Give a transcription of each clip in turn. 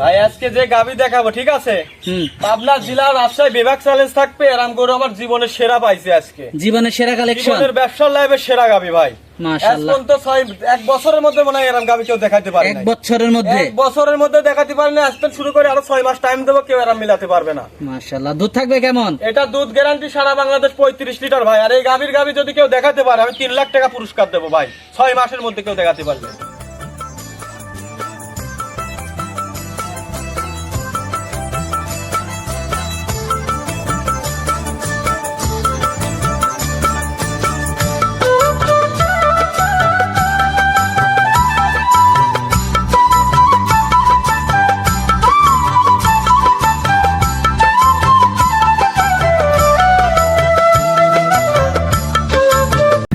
ভাই আজকে যে গাবি দেখাবো ঠিক আছে? পাবনা জেলার রাজশাহী বিভাগ চ্যালেঞ্জ থাকবে এরাম করে আমার জীবনের সেরা পাইছে আজকে। জীবনের সেরা কালেকশন জীবনের ব্যবসার লাইফে সেরা গাবি ভাই। এখন তো ছয় এক বছরের মধ্যে মনে হয় এরাম গাবি কেউ দেখাতে পারে এক বছরের মধ্যে? এক বছরের মধ্যে দেখাতে পারে না আজকে শুরু করে আরও ছয় মাস টাইম দেবো কেউ এরাম মিলাতে পারবে না। মাশাআল্লাহ। দুধ থাকবে কেমন? এটা দুধ গ্যারান্টি সারা বাংলাদেশ পঁয়ত্রিশ লিটার ভাই। আর এই গাভীর গাভি যদি কেউ দেখাতে পারে আমি তিন লাখ টাকা পুরস্কার দেবো ভাই। ছয় মাসের মধ্যে কেউ দেখাতে পারবে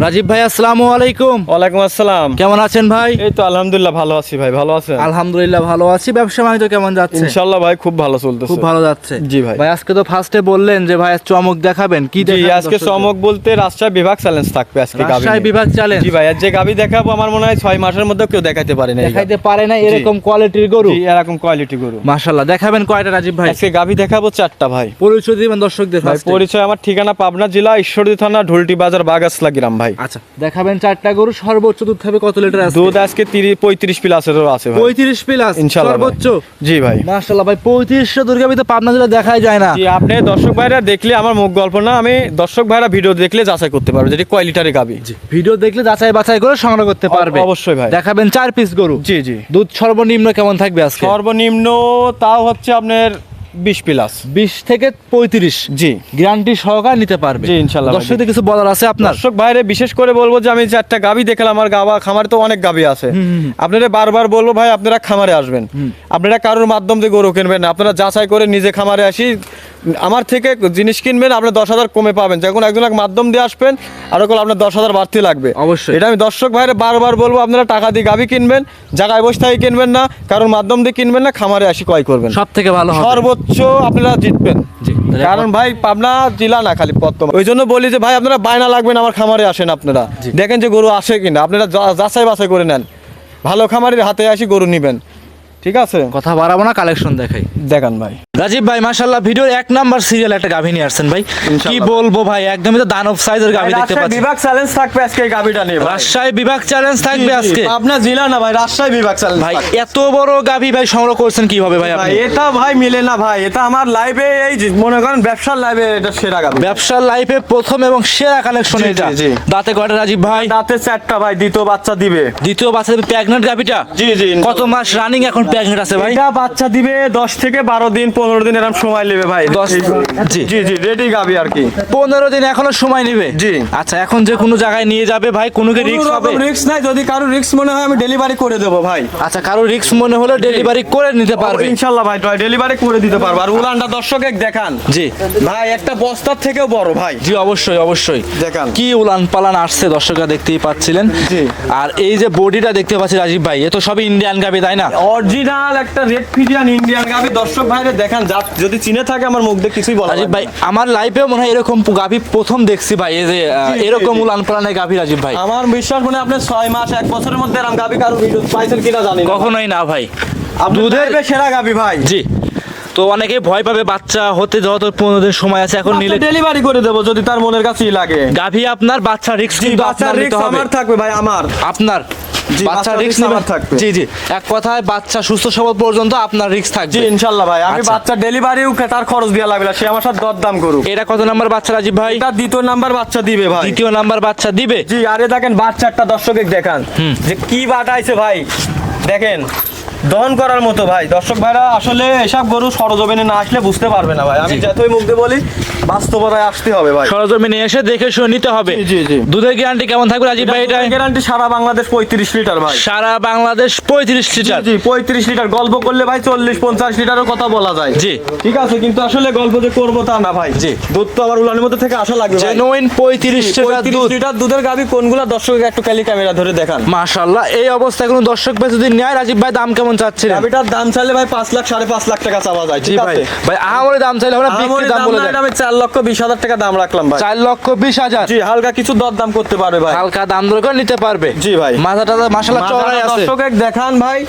রাজীব ভাই আসসালামু আলাইকুম। ওয়ালাইকুম আসসালাম। কেমন আছেন ভাই? এই তো আলহামদুলিল্লাহ ভালো আছি ভাই ভালো আছেন? আলহামদুলিল্লাহ ভালো আছি। ব্যবসা বাণিজ্য কেমন যাচ্ছে? ইনশাল্লাহ ভাই খুব ভালো চলতেছে। খুব ভালো যাচ্ছে। জি ভাই। ভাই আজকে তো ফার্স্টে বললেন যে ভাই চমক দেখাবেন। কি দেখাবেন আজকে চমক বলতে রাজশাহী বিভাগ চ্যালেঞ্জ থাকবে আজকে গাভী রাজশাহী বিভাগ চ্যালেঞ্জ জি ভাই আর যে গাভি দেখাবো আমার মনে হয় ছয় মাসের মধ্যে কেউ দেখাতে পারে না এই দেখাইতে পারে না এরকম কোয়ালিটির গরু? জি এরকম কোয়ালিটি গরু। মাশাআল্লাহ দেখাবেন কয়টা রাজীব ভাই? আজকে গাবি দেখাবো চারটা ভাই। পরিচয় দিবেন দর্শকদের ভাই পরিচয় আমার ঠিকানা পাবনা জেলা ঈশ্বরদী থানা ঢুলটি বাজার বাগাসলা গ্রাম ভাই। আচ্ছা। দেখাবেন চারটা গরু সর্বোচ্চ দুধ খাবে কত লিটার আছে দুধ আজকে তিরিশ পঁয়ত্রিশ প্লাসেরও আছে ভাই। পঁয়ত্রিশ প্লাস ইনশাল্লাহ ভাই। সর্বোচ্চ? জি ভাই। মাশাআল্লাহ ভাই পঁয়ত্রিশশো দুর্গাবি তো পাবনা জেলা দেখাই যায় না। জি আপনি দর্শক ভাইরা দেখলে আমার মুখ গল্প না আমি দর্শক ভাইরা ভিডিও দেখলে যাচাই করতে পারবে যেটি কোয়ালিটারি গাবি। ভিডিও দেখলে যাচাই বাছাই করে সংগ্রহ করতে পারবে। অবশ্যই ভাই। দেখাবেন চার পিস গরু। জি জি। দুধ সর্বনিম্ন কেমন থাকবে আজকে? সর্বনিম্ন তাও হচ্ছে আপনার বিশ প্লাস বিশ থেকে পঁয়ত্রিশ জি। গ্যারান্টি সহকারে নিতে পারবে। জি, ইনশাল্লাহ দর্শকদের কিছু বলার আছে আপনার? দর্শক ভাইরে বিশেষ করে বলব যে আমি চারটা গাবি দেখলাম আমার গাবা খামারে তো অনেক গাবি আছে। আপনারা বারবার বলব ভাই আপনারা খামারে আসবেন। আপনারা কারোর মাধ্যম দিয়ে গরু কিনবেন না। আপনারা যাচাই করে নিজে খামারে আসি। আমার থেকে জিনিস কিনবেন আপনার দশ হাজার কমে পাবেন। যখন একজন এক মাধ্যম দিয়ে আসবেন আর ওগুলো আপনার দশ হাজার বাড়তি লাগবে। অবশ্যই। এটা আমি দর্শক ভাইরে বারবার বলব আপনারা টাকা দিয়ে গাবি কিনবেন জায়গায় বসে কিনবেন না কারোর মাধ্যম দিয়ে কিনবেন না খামারে আসি ক্রয় করবেন। সব থেকে ভালো হবে। সর্বোচ্চ আপনারা জিতবেন। কারণ ভাই পাবনা জেলা না খালি বর্তমান ওই জন্য বলি যে ভাই আপনারা বায়না লাগবেন আমার খামারে আসেন আপনারা। দেখেন যে গরু আসে কিনা আপনারা যাচাই বাছাই করে নেন। ভালো খামারের হাতে আসি গরু নিবেন। ঠিক আছে? কথা বাড়াবো না কালেকশন দেখাই। দেখান ভাই। রাজীব ভাই মাশাল্লাহ ভিডিওর এক নাম্বার সিরিয়াল একটা গাভী নিয়ে আসছেন ভাই। কি বলব ভাই একদমই তো দানব সাইজের গাভী দেখতে পাচ্ছি। বিভাগ চ্যালেঞ্জ থাকবে আজকে গাভীটা নিয়ে। রাজশাহী বিভাগ চ্যালেঞ্জ থাকবে আজকে। পাবনা জেলা না ভাই রাজশাহী বিভাগ চ্যালেঞ্জ ভাই এত বড় গাভী ভাই সংগ্রহ করছেন কীভাবে ভাই আপনি? এটা ভাই মিলে না ভাই এটা আমার লাইভে এই মনে করেন ব্যবসার লাইভে এটা সেরা গাবি ব্যবসার লাইফে প্রথম এবং সেরা কালেকশন এটা। দাঁতে কয়টা রাজীব ভাই? দাঁতে চারটা ভাই দ্বিতীয় বাচ্চা দিবে। দ্বিতীয় বাচ্চা প্রেগনেন্ট গাভীটা? জি জি কত মাস রানিং এখন প্রেগনেন্ট আছে ভাই? এটা বাচ্চা দিবে দশ থেকে বারো দিন পনেরো দিন এরকম সময় নেবে ভাই। দশ- জি। জি জি রেডি গাবি আর কি। পনেরো দিন এখনও সময় নেবে? জি। আচ্ছা এখন যে কোনো জায়গায় নিয়ে যাবে ভাই কোনো কি রিক্স হবে? রিক্স নাই যদি কারও রিক্স মনে হয় আমি ডেলিভারি করে দেবো ভাই। আচ্ছা কারও রিক্স মনে হলে ডেলিভারি করে নিতে পারবে। ইনশাল্লাহ ভাই ডেলিভারি করে দিতে পারব। আর উলানটা দর্শকে দেখান। জি। ভাই একটা বস্তার থেকেও বড় ভাই। জি অবশ্যই অবশ্যই। দেখান। কি উলান পালান আসছে দর্শকরা দেখতেই পাচ্ছিলেন। জি। আর এই যে বডিটা দেখতে পাচ্ছি রাজীব ভাই এ তো সবই ইন্ডিয়ান গাবি তাই না? অরিজিনাল একটা রেড ফিডিয়ান ইন্ডিয়ান গাবি। দর্শক ভাইরে দেখান যা যদি চিনে থাকে আমার মুখ দিয়ে কিছুই বলা রাজীব ভাই আমার লাইফেও মনে হয় এরকম গাভি প্রথম দেখছি ভাই এই যে এরকম। উলান পালানের গাভি রাজীব ভাই। আমার বিশ্বাস মনে আপনি ছয় মাস এক বছরের মধ্যে এরকম গাভি কারও পাইছেন কিনা জানি কখনোই না ভাই। দুধের সেরা গাভি ভাই। জি। তো অনেকে ভয় পাবে বাচ্চা হতে যত পনেরো দিন সময় আছে এখন নিলে ডেলিভারি করে দেবো যদি তার মনের কাছেই লাগে। গাভি আপনার বাচ্চা রিক্স কিন্তু আপনার নিতে হবে। আমার থাকবে ভাই আমার। আপনার বাচ্চা রিক্স আমার থাকবে। জি জি। এক কথায় বাচ্চা সুস্থ সবল পর্যন্ত আপনার রিক্স থাকবে। জি ইনশাল্লাহ ভাই আমি আচ্ছা। বাচ্চা ডেলিভারিও তার খরচ দেওয়া লাগবে সে আমার সাথে দরদাম করুক। এটা কত নাম্বার বাচ্চা রাজীব ভাই? এটা দ্বিতীয় নাম্বার বাচ্চা দিবে ভাই। দ্বিতীয় নাম্বার বাচ্চা দিবে? জি আরে দেখেন বাচ্চাটা দর্শকে দেখান। যে কি বাটাইছে ভাই। দেখেন দহন করার মতো ভাই। দর্শক ভাইরা আসলে এসব গরু সরজমিনে না আসলে বুঝতে পারবে না ভাই। আমি যতই মুখ দিয়ে বলি বাস্তবতায় আসতে হবে ভাই। সরজমিনে এসে দেখে শুনে নিতে হবে। জি, জি। দুধের গ্যারান্টি কেমন থাকবে রাজীব ভাই এটা গ্যারান্টি সারা বাংলাদেশ পঁয়ত্রিশ লিটার ভাই। সারা বাংলাদেশ পঁয়ত্রিশ লিটার। জি পঁয়ত্রিশ লিটার। গল্প করলে ভাই চল্লিশ পঞ্চাশ লিটারও কথা বলা যায়। জি। ঠিক আছে কিন্তু আসলে গল্প যে করব তা না ভাই। জি। দুধ তো আমার উলানের মধ্যে থেকে আসা লাগবে ভাই। জেনুইন পঁয়ত্রিশ লিটার পঁয়ত্রিশ দুধ। লিটার দুধের গাবি কোনগুলা? দর্শক একটু ক্যালি ক্যামেরা ধরে দেখান। মাশাল্লাহ এই অবস্থায় কোনো দর্শক ভাই যদি নেয় রাজীব ভাই দাম কেমন কেমন চাচ্ছিলেন? গাবিটার দাম চাইলে ভাই পাঁচ লাখ সাড়ে পাঁচ লাখ টাকা চাওয়া যায় ঠিক আছে? ভাই আহামরি দাম চাইলে আমারই বিক্রি দাম বলে দেন। আমি চার লক্ষ বিশ হাজার টাকা দাম রাখলাম ভাই। চার লক্ষ বিশ হাজার। জি হালকা কিছু দর দাম করতে পারবে ভাই। হালকা দাম দর করে নিতে পারবে। জি ভাই। মাথাটা মাসালা চড়াই আছে। দর্শক এক দেখান ভাই।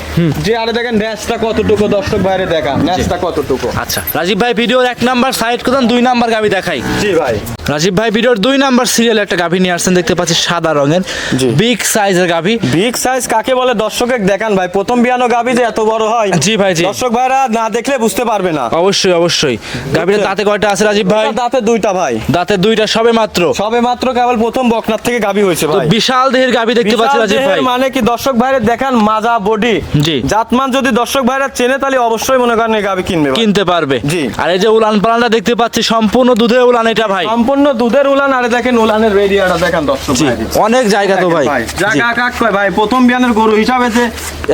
যে আরে দেখেন ন্যাসটা কতটুকু দর্শক বাইরে দেখান। ন্যাসটা কতটুকু? আচ্ছা রাজীব ভাই ভিডিওর এক নাম্বার সাইড করতেন দুই নাম্বার গাবি দেখাই। জি ভাই। রাজীব ভাই ভিডিওর দুই নাম্বার সিরিয়াল একটা গাভি নিয়ে আসছেন দেখতে পাচ্ছি সাদা রঙের। বিগ সাইজের গাভি। বিগ সাইজ কাকে বলে? দর্শক দেখান ভাই প্রথম বিয়ানো গাবি যে এত বড় হয়। জি ভাই জি। দর্শক ভাইরা না দেখলে বুঝতে পারবে না। অবশ্যই অবশ্যই। গাভিটা দাঁতে কয়টা আছে রাজীব ভাই? দাঁতে দুইটা ভাই। দাঁতে দুইটা সবে মাত্র। সবে মাত্র কেবল প্রথম বকনার থেকে গাবি হয়েছে তো ভাই। বিশাল দেহের গাভি দেখতে পাচ্ছি রাজীব ভাই। মানে কি? দর্শক ভাইরা দেখান মাজা বডি। জি। জাতমান যদি দর্শক ভাইরা চেনে তাহলে অবশ্যই মনে করেন এই গাবি কিনবে কিনতে পারবে। জি। আর এই যে উলান পালানটা দেখতে পাচ্ছি সম্পূর্ণ দুধে উলান এটা ভাই। সম্পূর্ণ দুধের উলান আরে দেখেন উলানের রেডিয়াটা দেখেন দর্শক অনেক জায়গা তো ভাই। জায়গা কাক কয় ভাই প্রথম বিয়ানের গরু হিসাবে যে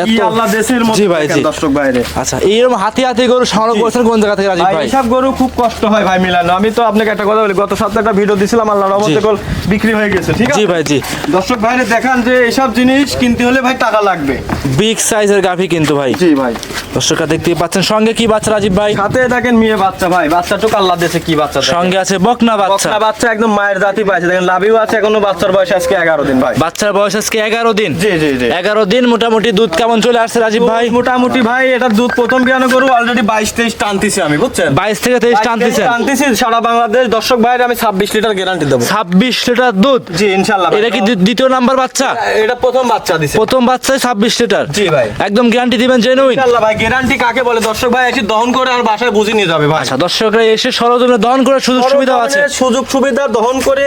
কি আল্লাহ দেশের ভাই, দর্শক ভাইরে। আচ্ছা এইরকম হাতি হাতি গরু সংগ্রহ জি। করছেন কোন জায়গা থেকে রাজীব ভাই এইসব গরু খুব কষ্ট হয় ভাই মিলানো। আমি তো আপনাকে একটা কথা বলি গত সপ্তাহে একটা ভিডিও দিছিলাম আল্লাহ রহমতে। কল বিক্রি হয়ে গেছে ঠিক আছে? জি ভাই জি। দর্শক ভাইরে দেখান যে এসব জিনিস কিনতে হলে ভাই টাকা লাগবে। বিগ সাইজের গাভি কিন্তু ভাই। জি ভাই। দর্শকরা দেখতেই পাচ্ছেন সঙ্গে কি বাচ্চা রাজীব ভাই? সাথে দেখেন মেয়ে বাচ্চা ভাই বাচ্চাটুকু আল্লাহ দেশে কি বাচ্চা সঙ্গে আছে বকনা বাচ্চা। বকনা বাচ্চা একদম মায়ের জাতি পাইছে দেখেন লাভিও আছে এখনও বাচ্চার বয়স আজকে এগারো দিন ভাই। বাচ্চার বয়স আজকে এগারো দিন। জি জি জি। এগারো দিন মোটামুটি দুধ কেমন চলে আসছে রাজীব ভাই? মোটামুটি ভাই এটা দুধ প্রথম বিয়ানো গরু অলরেডি বাইশ তেইশ টানতেছি আমি বুঝছেন? বাইশ থেকে তেইশ টানতেছেন। টানতেছি সারা বাংলাদেশ দর্শক ভাইরে আমি ছাব্বিশ লিটার গ্যারান্টি দেবো। ছাব্বিশ লিটার দুধ? জি ইনশাল্লাহ ভাই। এটা কি দ্বিতীয় নাম্বার বাচ্চা? এটা প্রথম বাচ্চা দিছে। প্রথম বাচ্চায় ছাব্বিশ লিটার। জি ভাই। একদম গ্যারান্টি দিবেন জেনুইন ইনশাল্লাহ ভাই গ্যারান্টি কাকে বলে? দর্শক ভাই এসে দহন করে আর বাসায় বুঝে নিয়ে যাবে ভাই। আচ্ছা দর্শকরা এসে সরজমিনে দহন করার সুযোগ সুবিধা আছে। সুযোগ সুবিধা দহন করে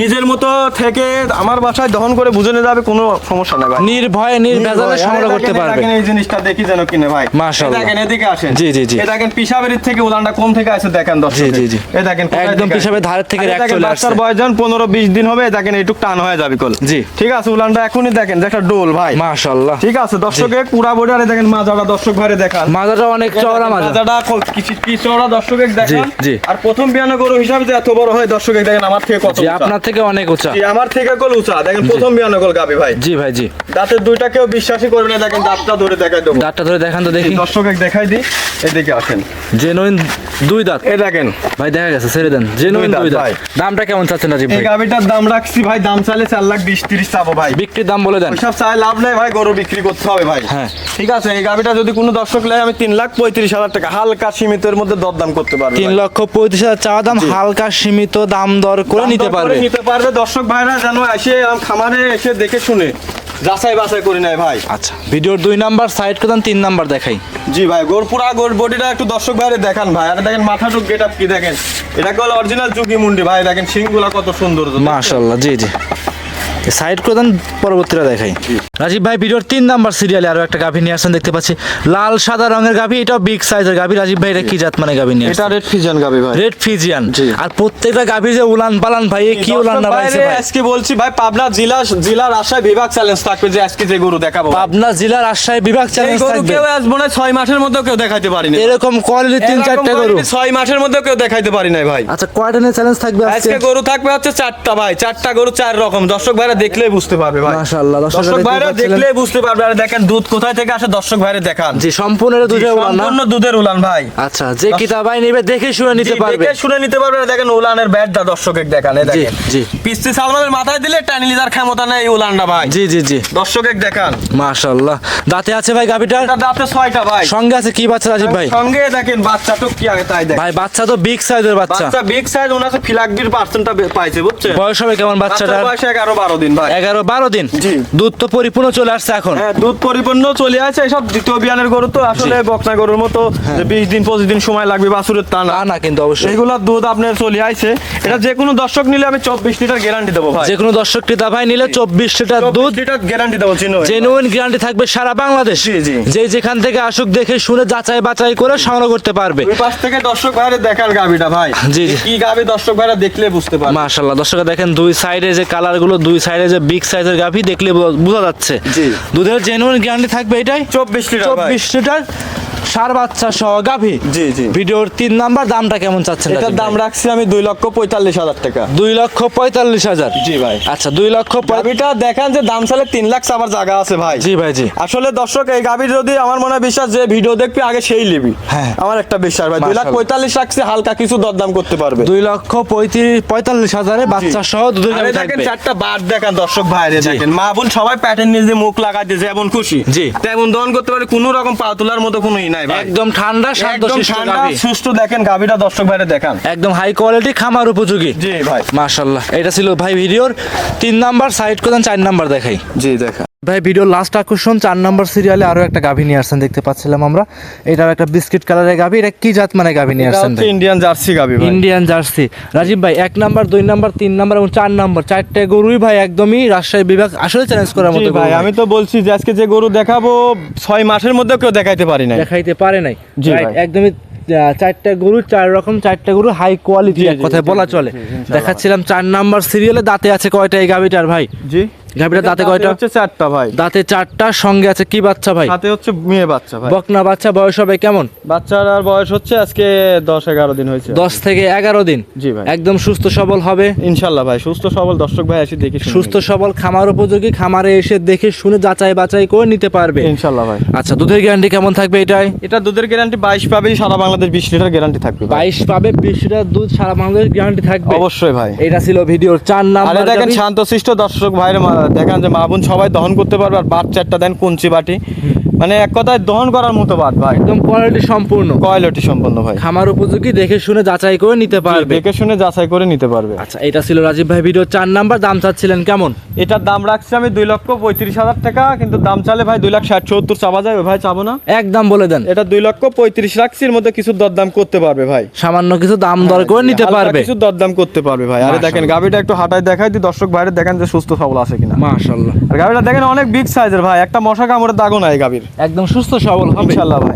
নিজের মতো থেকে আমার বাসায় দহন করে বুঝে নিয়ে যাবে কোনো সমস্যা নাই ভাই। নির্ভয়ে নির্ভেজালে সংগ্রহ করতে দেখেন, পারবে। এই জিনিসটা দেখি যেন কিনে ভাই। মাশাআল্লাহ। দেখেন এদিকে আসেন। জি, জি, জি। দেখেন পিসাবেরির থেকে উলানটা কোন থেকে আসে দেখেন দর্শক। জি, জি। এই দেখেন একদম ধারের থেকে rack চলে বাচ্চার আসছে। বয়স যখন পনেরো বিশ দিন হবে দেখেন এইটুক টান হয়ে যাবে কল জি। ঠিক আছে উলানটা এখনই দেখেন যে একটা ডোল ভাই। মাশাআল্লাহ। ঠিক আছে দর্শকে পুরা বডি আরে দেখেন মাজাটা দর্শক দেখান। মাজাটা অনেক চওড়া মাজা মাজাটা। ক- কি চওড়া দর্শকে দেখান। জি। আর প্রথম বিয়ানো গরু হিসাবে যে এত বড় হয় দর্শকে দেখেন আমার থেকে কত জি আপনার থেকে অনেক উঁচা। জি, আমার থেকে কল উঁচা। দেখেন প্রথম বিয়ানো গল গাবি ভাই। জি ভাই জি। দাঁতের দুইটা কেউ বিশ্বাসই করবে না দেখেন দাঁতটা ধরে দেখাই দেবো। দাঁতটা ধরে দেখান তো দেখি। দর্শক দেখাই দিই এদিকে আসেন। জেনুইন দুই দাঁত। এই দেখেন। ভাই দেখা গেছে ছেড়ে দেন। জেনুইন দুই দাঁত। দামটা কেমন চাচ্ছেন রাজীব এই ভাই? গাবিটার দাম রাখছি ভাই দাম চাইলে চার লাখ বিশ তিরিশ চাবো ভাই। বিক্রির দাম বলে দেন। চাই লাভ নেই ভাই গরু বিক্রি করতে হবে ভাই। হ্যাঁ। ঠিক আছে এই গাবিটা যদি কোনো দর্শক নেয় আমি তিন লাখ পঁয়ত্রিশ হাজার টাকা হালকা সীমিতের মধ্যে দরদাম করতে পারবে তিন লক্ষ পঁয়ত্রিশ হাজার চাওয়া দাম হালকা সীমিত দাম দর করে নিতে পারবে। নিতে পারবে। দর্শক ভাইরা যেন এসে খামারে এসে দেখে শুনে যাচাই বাছাই করে নেয় ভাই। আচ্ছা ভিডিওর দুই নাম্বার সাইড করে দেন তিন নাম্বার দেখাই। জি ভাই গোর পুরা গোর বডিটা একটু দর্শক ভাইরে দেখান ভাই। আর দেখেন মাথাটুক গেট আপ কি দেখেন? এটাকে হলো অরিজিনাল চুকি মুন্ডি ভাই? দেখেন সিংগুলা কত সুন্দর। মাশাল্লাহ জি জি। সাইড করে দেন পরবর্তীটা দেখাই। রাজীব ভাই ভিডিওর তিন নাম্বার সিরিয়ালে আরও একটা গাভী নিয়ে আসছেন দেখতে পাচ্ছি। লাল সাদা রঙের গাভী এটাও বিগ সাইজের গাভী। রাজীব ভাই এটা কি জাত মানে গাভী নিয়ে এটা রেড ফিজান গাবি ভাই। রেড ফিজিয়ান আর প্রত্যেকটা গাভীর যে উলান পালান ভাই এ কি উলান না ভাই আজকে বলছি ভাই পাবনা জেলা জেলার রাজশাহী বিভাগ চ্যালেঞ্জ থাকবে যে আজকে যে গরু দেখাবো পাবনা জেলার রাজশাহী বিভাগ চ্যালেঞ্জ গরু থাকবে। কেউ আসব না ছয় মাসের মধ্যে কেউ দেখাইতে পারিনি এরকম কোয়ালিটি তিন চারটা গরু। quality ছয় মাসের মধ্যেও কেউ দেখাইতে পারি না ভাই। আচ্ছা কয়টা চ্যালেঞ্জ থাকবে আজকে? গরু থাকবে হচ্ছে চারটা ভাই চারটা গরু চার রকম। দর্শক ভাইরা দেখলেই বুঝতে পারবে ভাই। মাশাআল্লাহ, দর্শক ভাইরা দেখলেই বুঝতে পারবে। আর দেখেন দুধ কোথায় থেকে আসে? দর্শক ভাইরা দেখান। জি সম্পূর্ণ দুধের উলান সম্পূর্ণ দুধের উলান ভাই। আচ্ছা যে কিতা ভাই নেবে দেখে শুনে নিতে পারবে। দেখে শুনে নিতে পারবে। দেখেন উলানের ব্যাটটা দেখান এই দেখেন। জি। পিস্তি সালমানের মাথায় দিলে টানি লিজার ক্ষমতা নেই উলানটা ভাই। জি জি জি। দেখান। মাশাআল্লাহ। দাঁতে আছে ভাই গাভীটার দাঁতে ছয়টা ভাই। সঙ্গে আছে কি বাচ্চা রাজীব ভাই? সঙ্গে দেখেন বাচ্চাটুক কি আগে তাই দেখ ভাই বাচ্চা তো বিগ সাইজের বাচ্চা। বাচ্চা বিগ সাইজ ওনার ফিলাকবির পার্সেন্টটা পাইছে বুঝছেন? বয়স হবে কেমন বাচ্চাটার? বয়স এগারো বারো দিন ভাই। এগারো বারো দিন? জি। দুধ তো পরিপূর্ণ চলে আসছে এখন। হ্যাঁ দুধ পরিপূর্ণ চলে এসব দ্বিতীয় বিয়ানের গরু তো আসলে বকনা গরুর মতো বিশ দিন পঁচিশ দিন সময় লাগবে বাছুরের তা না। না কিন্তু অবশ্যই। এইগুলা দুধ আপনার চলে এটা যে কোনো দর্শক নিলে আমি চব্বিশ লিটার গ্যারান্টি দেবো ভাই। যে কোনো দর্শক ক্রেতা ভাই নিলে চব্বিশ লিটার দুধ লিটার গ্যারান্টি দেবো জেনুইন গ্যারান্টি থাকবে সারা বাংলাদেশ। জি, জি। যে যেখান থেকে আসুক দেখে শুনে যাচাই বাছাই করে সংগ্রহ করতে পারবে। পাশ থেকে দর্শক ভাইরে দেখার গাবিটা ভাই। জি, জি। কি গাবি দর্শক ভাইরা দেখলে বুঝতে পারবে। মাশাল্লাহ দর্শকরা দেখেন দুই সাইডে যে কালারগুলো দুই সাইডে যে বিগ সাইজের গাভি দেখলে বোঝা- যাচ্ছে। দুধের জেনুইন গ্যারান্টি থাকবে এটাই? চব্বিশ লিটার চব্বিশ লিটার। সার বাচ্চা সহ গাভী। জি জি। ভিডিওর তিন নাম্বার দামটা কেমন চাচ্ছেন এটার দাম রাখছি আমি দুই লক্ষ পঁয়তাল্লিশ হাজার টাকা। দুই লক্ষ পঁয়তাল্লিশ হাজার। জি ভাই। আচ্ছা দুই লক্ষ গাবিটা দেখান যে দাম চালে তিন লাখ চাবার জায়গা আছে ভাই। জি ভাই জি। আসলে দর্শক এই গাবির যদি আমার মনে বিশ্বাস যে ভিডিও দেখবি আগে সেই লিবি হ্যাঁ। আমার একটা বিশ্বাস ভাই দুই লাখ। পঁয়তাল্লিশ রাখছি হালকা কিছু দরদাম করতে পারবে। দুই লক্ষ পঁয়ত্রিশ পঁয়তাল্লিশ হাজারে বাচ্চা সহ দেখেন চারটা বার দেখান দর্শক ভাইরে। দেখেন। মা বোন সবাই প্যাটার্ন নিজে মুখ লাগাইতে যেমন খুশি। জি। তেমন দহন করতে পারে কোনো রকম পা তোলার মতো কোনো নাই ভাই। একদম ঠান্ডা একদম ঠান্ডা সুস্থ দেখেন গাবিটা দর্শক ভাইরে দেখান। একদম হাই কোয়ালিটি খামার উপযোগী। জি ভাই। মাশাল্লাহ এটা ছিল ভাই ভিডিওর তিন নাম্বার সাইড কোদান চার নাম্বার দেখাই। জি দেখা ভাই ভিডিও লাস্ট আকর্ষণ চার নাম্বার সিরিয়ালে আরও একটা গাভী নিয়ে আসছেন দেখতে পাচ্ছিলাম আমরা। এটাও একটা বিস্কিট কালারের গাভী এটা কি জাত মানে গাভী নিয়ে আসছেন ইন্ডিয়ান জার্সি গাবি ভাই। ইন্ডিয়ান জার্সি রাজীব ভাই এক নাম্বার দুই নাম্বার তিন নাম্বার এবং চার নাম্বার চারটে গরুই ভাই একদমই রাজশাহী বিভাগ আসলে চ্যালেঞ্জ করার মতো ভাই আমি তো বলছি যে আজকে যে গরু দেখাবো ছয় মাসের মধ্যে কেউ দেখাইতে পারি না দেখাইতে পারে নাই। একদমই চারটা গরু চার রকম চারটা গরু হাই কোয়ালিটি এক কথায় বলা চলে। দেখাচ্ছিলাম চার নাম্বার সিরিয়ালে দাঁতে আছে কয়টা এই গাভিটার ভাই? জি। গাভিটার দাঁতে কয়টা? হচ্ছে চারটা ভাই। দাঁতে চারটা সঙ্গে আছে কি বাচ্চা ভাই? হাতে হচ্ছে মেয়ে বাচ্চা ভাই। বকনা বাচ্চা বয়স হবে কেমন? বাচ্চার আর বয়স হচ্ছে আজকে দশ এগারো দিন হয়েছে। দশ থেকে এগারো দিন? জি ভাই। একদম সুস্থ সবল হবে? ইনশাল্লাহ ভাই সুস্থ সবল দর্শক ভাই এসে দেখি সুস্থ সবল খামার উপযোগী খামারে এসে দেখে শুনে যাচাই বাছাই করে নিতে পারবে। ইনশাল্লাহ ভাই। আচ্ছা দুধের গ্যারান্টি কেমন থাকবে এটাই? এটা দুধের গ্যারান্টি বাইশ পাবে সারা বাংলাদেশ বিশ লিটার গ্যারান্টি থাকবে বাইশ পাবে বিশ লিটার দুধ সারা বাংলাদেশ গ্যারান্টি থাকবে। অবশ্যই ভাই। এটা ছিল ভিডিওর চার নাম্বার দেখেন। শান্তশিষ্ট দর্শক ভাইরে মা- দেখেন যে মা বোন সবাই দহন করতে পারবে আর বাট চারটা দেন কুঞ্চি বাটি। মানে এক কথায় দহন করার মতো বাট ভাই। একদম কোয়ালিটি সম্পূর্ণ। কয়লটি সম্পন্ন ভাই। খামার উপযোগী দেখে শুনে যাচাই করে নিতে পারবে। দেখে শুনে যাচাই করে নিতে পারবে। আচ্ছা এটা ছিল রাজীব ভাই ভিডিও চার নাম্বার দাম চাচ্ছিলেন কেমন? এটার দাম রাখছি আমি দুই লক্ষ পঁয়ত্রিশ হাজার টাকা কিন্তু দাম চালে ভাই দুই লাখ ষাট সত্তর চাপা যায় ভাই চাবো না। একদম বলে দেন। এটা দুই লক্ষ পঁয়ত্রিশ রাখছি এর মধ্যে কিছু দরদাম করতে পারবে ভাই। সামান্য কিছু দাম দর করে নিতে পারবে। কিছু দরদাম করতে পারবে ভাই। আরে দেখেন গাবিটা একটু হাঁটায় দেখাই দি দর্শক ভাইরে দেখেন যে সুস্থ সবল আছে কিনা। আর গাবিটা দেখেন অনেক বিগ সাইজের ভাই একটা মশা কামড়ের দাগও নাই গাবির একদম সুস্থ সবল হবে। ভাই।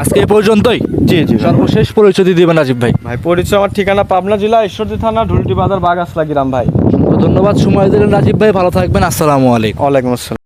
আজকে এ পর্যন্তই। জি জি সর্বশেষ পরিচয় দিয়ে দিবেন রাজীব ভাই। ভাই পরিচয় আমার ঠিকানা পাবনা জেলা ঈশ্বরদী থানা ঢুলটি বাজার বাগাসলা গ্রাম ভাই। ধন্যবাদ সময় দিলেন রাজীব ভাই। ভালো থাকবেন। আসসালামু আলাইকুম। ওয়ালাইকুম আসসালাম।